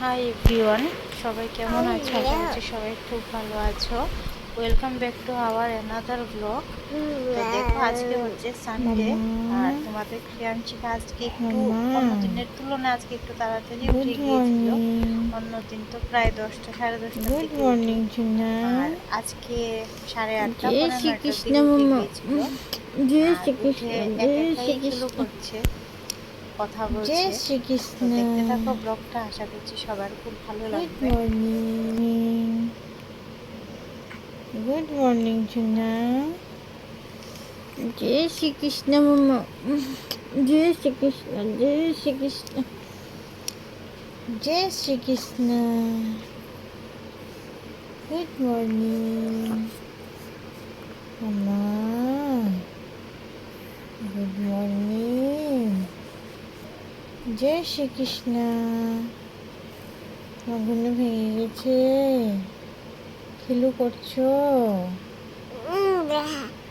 Hi everyone সবাই কেমন আছো? আশা করছি সবাই খুব ভালো আছো। Welcome back to our another blog তো দেখো আজকে হচ্ছে সানডে আর তোমাদের ক্রিয়াঞ্চিকা আজকে একটু অন্য দিনের তুলনায় আজকে একটু তাড়াতাড়ি উঠে গিয়েছিল। অন্য দিন তো প্রায় দশটা সাড়ে দশটা থেকে আর আজকে সাড়ে আটটা শ্রীকৃষ্ণ দিকে গিয়েছিল। শ্রীকৃষ্ণ করছে। কথা বলছে। জয় শ্রীকৃষ্ণ। দেখতে থাকো ব্লগটা আশা করছি সবার খুব ভালো গুড লাগবে। মর্নিং গুড মর্নিং চুনা জয় শ্রীকৃষ্ণ মামা। জয় শ্রীকৃষ্ণ জয় শ্রীকৃষ্ণ। জয় শ্রীকৃষ্ণ। গুড মর্নিং মামা গুড মর্নিং জয় শ্রীকৃষ্ণ। আগুনে ভেঙে গেছে। খেলু করছ?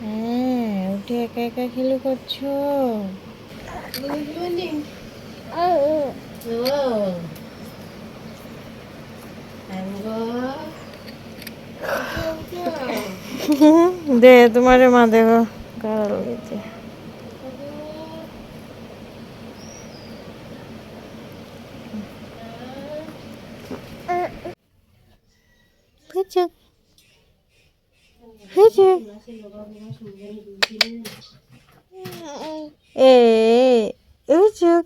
হ্যাঁ উঠে একা একা খেলু করছ? দে তোমারে মা গাড়াল গেছে Pıcık. Pıcık. Ee, ıcık.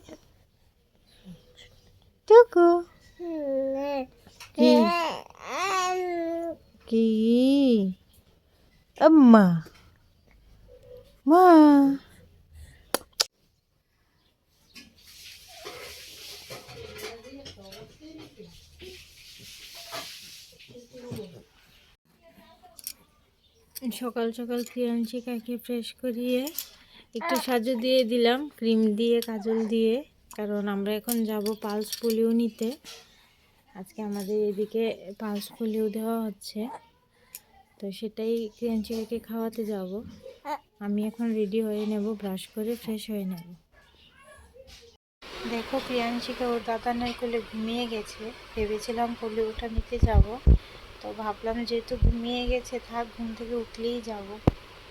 Tuku. Ki. Ki. Amma. Ma. সকাল সকাল ক্রিয়াংশিকাকে ফ্রেশ করিয়ে একটু সাজু দিয়ে দিলাম, ক্রিম দিয়ে, কাজল দিয়ে, কারণ আমরা এখন যাব পালস পোলিও নিতে। আজকে আমাদের এদিকে পালস পোলিও দেওয়া হচ্ছে, তো সেটাই ক্রিয়াংশিকাকে খাওয়াতে যাব। আমি এখন রেডি হয়ে নেব ব্রাশ করে ফ্রেশ হয়ে নেব। দেখো প্রিয়াংশিকা ওর দাদানের কোলে ঘুমিয়ে গেছে, ভেবেছিলাম পোলিওটা নিতে যাব। তো ভাবলাম যেহেতু ঘুমিয়ে গেছে থাক ঘুম থেকে উঠলেই যাব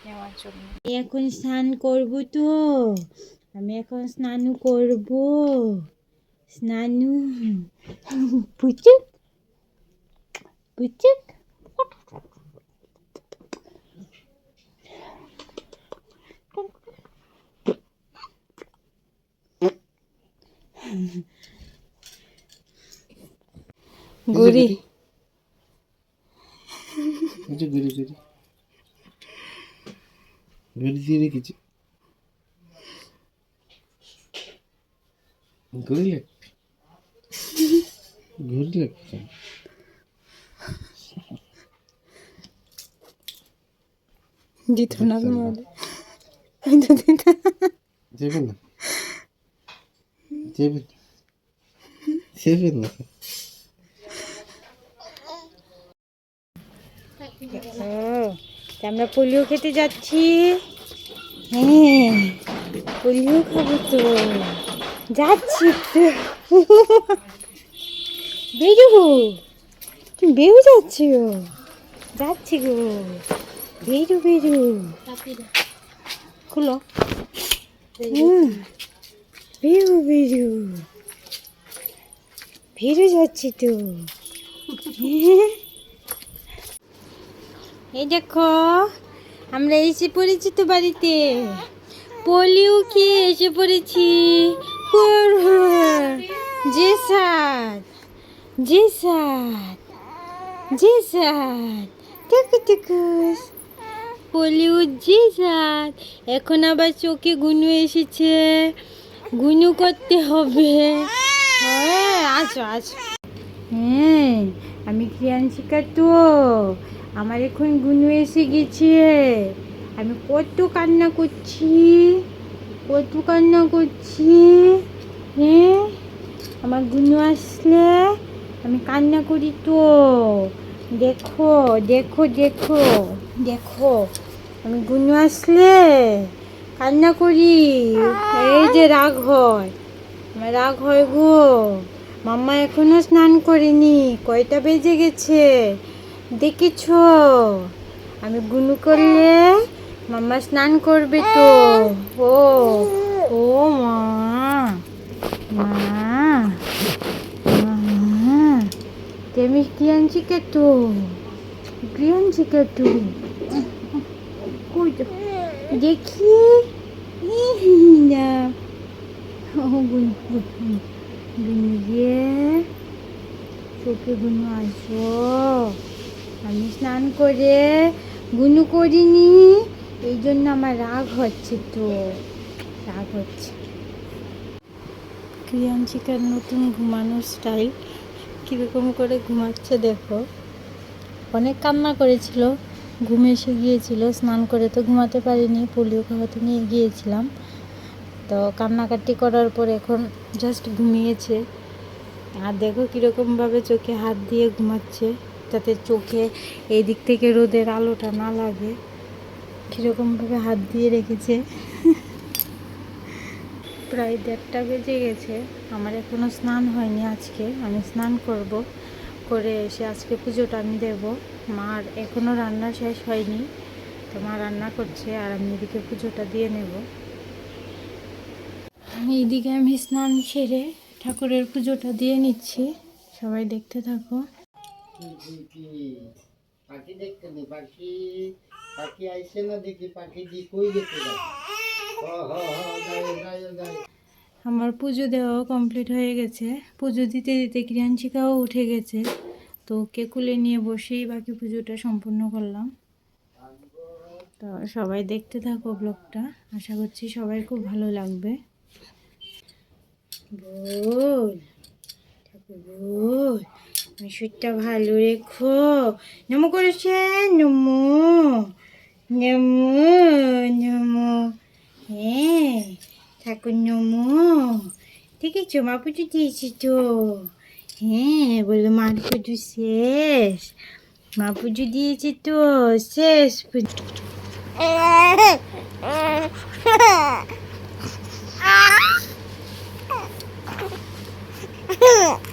নেওয়ার জন্য। এখন স্নান করব তো। আমি এখন স্নান করব। স্নানু পুচুক পুচুক গুড়ি। আচ্ছা ঘুরি ঘুরি ঘুরি দিয়ে রেখেছি ঘুরি লাগবে ঘুরি লাগবে দিত না তোমার যাবে না যাবে না যাবে না ও তা আমরা পোলিও খেতে যাচ্ছি। হ্যাঁ পোলিও খাব তো। যাচ্ছি তো বেরু তুমি বেরু যাচ্ছ যাচ্ছি গো। বেরু বেরু। খুলো। বেরু বেরু। বেরু যাচ্ছি তো। হ্যাঁ। এই দেখো, আমরা এসে পড়েছি তো বাড়িতে। পোলিও খেয়ে এসে পড়েছি। যে সাত যে সাত যে সাত দেখো দেখো পোলিও যে সাত এখন আবার চোখে গুনু এসেছে। গুনু করতে হবে। হ্যাঁ আসো আসো। হ্যাঁ আমি ক্রিয়াংশিকা তো। আমার এখন গুনু এসে গেছে। আমি কত কান্না করছি, কত কান্না করছি হ্যাঁ আমার গুনু আসলে, আমি কান্না করি তো। দেখো দেখো দেখো দেখো, আমি গুনু আসলে কান্না করি। এই যে রাগ হয়, আমার রাগ হয় গো। মাম্মা এখনও স্নান করেনি, কয়টা বেজে গেছে? দেখেছ? আমি গুনু করলে মাম্মা স্নান করবে তো। ও ও মা মা তেমি কি আনছি কে তো? কি আনছি কে তো? দেখি। না ও গুনু গুনু গুনু যে চোখে গুনু আসো আমি স্নান করে গুনু করিনি এই জন্য আমার রাগ হচ্ছে তো, রাগ হচ্ছে। ক্রিয়াঞ্চিকার নতুন ঘুমানোর স্টাইল কীরকম করে ঘুমাচ্ছে দেখো। অনেক কান্না করেছিল, ঘুমে এসে গিয়েছিল, স্নান করে তো ঘুমাতে পারিনি, পোলিও খাওয়াতে নিয়ে গিয়েছিলাম। তো কান্নাকাটি করার পর এখন জাস্ট ঘুমিয়েছে। আর দেখো কীরকমভাবে চোখে হাত দিয়ে ঘুমাচ্ছে। যাতে চোখে এই দিক থেকে রোদের আলোটা না লাগে। কীরকমভাবে হাত দিয়ে রেখেছে। প্রায় দেড়টা বেজে গেছে। আমার এখনও স্নান হয়নি আজকে। আমি স্নান করব। করে এসে আজকে পুজোটা আমি দেব। মার এখনও রান্না শেষ হয়নি। তো মা রান্না করছে আর আমি এদিকে পুজোটা দিয়ে নেব। এইদিকে আমি স্নান সেরে ঠাকুরের পুজোটা দিয়ে নিচ্ছি। সবাই দেখতে থাকো। পাখি দেখতে পাখি পাখি আইসে না দেখি, পাখি দি কই আমার পুজো দেওয়া কমপ্লিট হয়ে গেছে। পুজো দিতে দিতে ক্রিয়াঞ্চিকাও উঠে গেছে। তো ওকে কুলে নিয়ে বসেই বাকি পুজোটা সম্পূর্ণ করলাম। তো সবাই দেখতে থাকো ব্লগটা। আশা করছি সবাই খুব ভালো লাগবে। বল, ঠাকুর মিশুরটা ভালো রেখো নমো করেছেন নমো নমো নমো হ্যাঁ ঠাকুর নমো দেখেছ মা পুজো দিয়েছি তো হ্যাঁ বলো মার পুজো শেষ মা পুজো দিয়েছি তো শেষ পুজো ও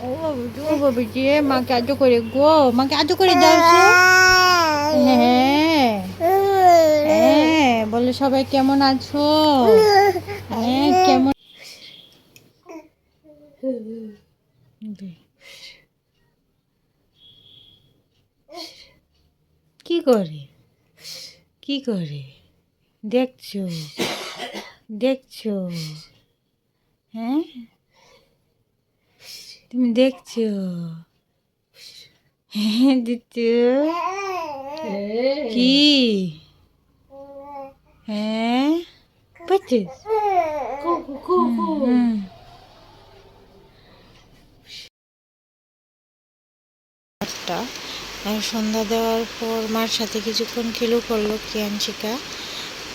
ও বাবা মাকে আজো করে গো মাকে আজো করে দাও হ্যাঁ হ্যাঁ বলে সবাই কেমন আছো হ্যাঁ কেমন কি করে কি করে দেখছ দেখছ হ্যাঁ তুমি দেখছ হ্যাঁ দিত্য কি হ্যাঁ পাচ্ছিস হুম। আটটা আর সন্ধ্যা দেওয়ার পর মার সাথে কিছুক্ষণ খিলু করল কিয়ানচিকা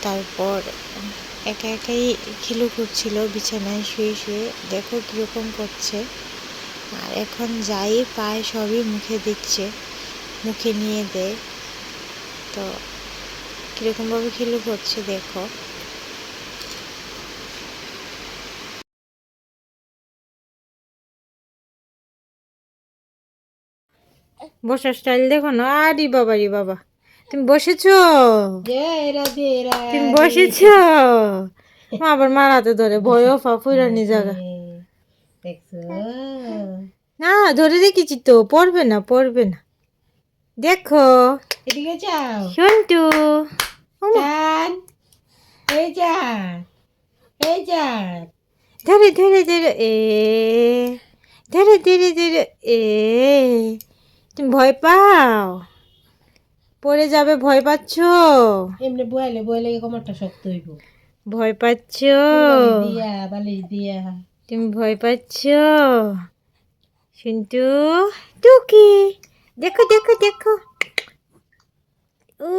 তারপর একা একাই খিলু করছিল, বিছানায় শুয়ে শুয়ে। দেখো কীরকম করছে। আর এখন যাই পায় সবই মুখে দিচ্ছে, মুখে নিয়ে দেয় তো কীরকমভাবে খিলু করছে দেখো। বসার স্টাইল দেখো না? আরে বাবা রে বাবা। তুমি বসেছো? তুমি বসেছো? মা আবার মারাতে ধরে ভয় অফা ফুরানি জায়গা না ধরে রেখেছি তো পড়বে না পড়বে না। দেখো। এদিকে যাও। সন্টু। চান এই যান এই যান ধরে ধরে ধরে এ। ধরে ধরে ধরে এ। তুমি ভয় পাও? পড়ে যাবে ভয় পাচ্ছ? এমনি বয়ালে বয়ালে কোমরটা শক্ত হইব। ভয় পাচ্ছ? দিয়া বালিশ দিয়া। তুমি ভয় পাচ্ছ? শুনতু টুকি? দেখো দেখো দেখো। ও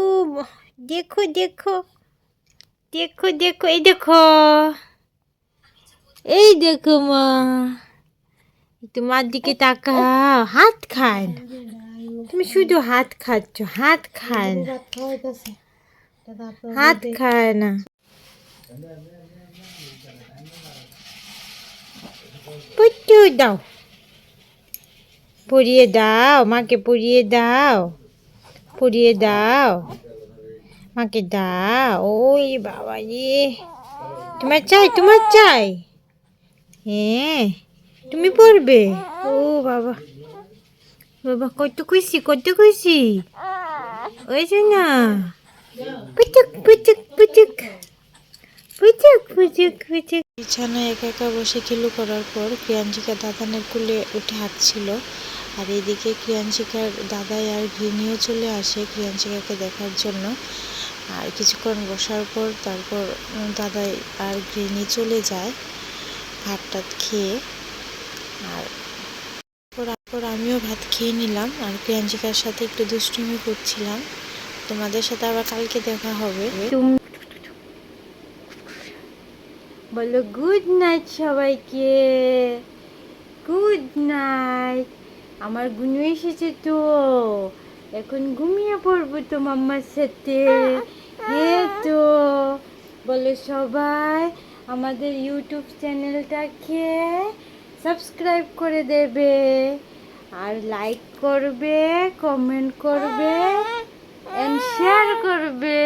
দেখো দেখো। দেখো দেখো এই দেখো। এই দেখো মা। একটু মার দিকে তাকাও, হাত খায় না তুমি শুধু হাত খাচ্ছ, হাত খায় না হাত খায় না। পুট্টু দাও। পরিয়ে দাও, মাকে পরিয়ে দাও। পরিয়ে দাও। মাকে দাও। ওই বাবা রে তোমার চাই তোমার চাই। হ্যাঁ। তুমি পড়বে? ও, বাবা। বাবা, কত খুশি কত খুশি। ওই না? পুচুক পুচুক পুচুক। পুচুক পুচুক পুচুক। বিছানায় একা একা বসে কিলু করার পর ক্রিয়াঞ্চিকা দাদানের কুলে উঠে হাঁটছিল। আর এদিকে ক্রিয়াঞ্চিকার দাদাই আর গৃহিণীও চলে আসে ক্রিয়াঞ্চিকাকে দেখার জন্য। আর কিছুক্ষণ বসার পর তারপর দাদাই আর ঘৃণী চলে যায় ভাত টাত খেয়ে। আর তারপর আমিও ভাত খেয়ে নিলাম আর প্রিয়াঞ্জিকার সাথে একটু দুষ্টুমি করছিলাম। তোমাদের সাথে আবার কালকে দেখা হবে। বলো, গুড নাইট সবাইকে। Good night. আমার গুনু এসেছে তো। এখন ঘুমিয়ে পড়ব তো মাম্মার সাথে। হ্যাঁ তো। বলো সবাই, আমাদের ইউটিউব চ্যানেলটাকে সাবস্ক্রাইব করে দেবে আর লাইক করবে কমেন্ট করবে এন্ড শেয়ার করবে।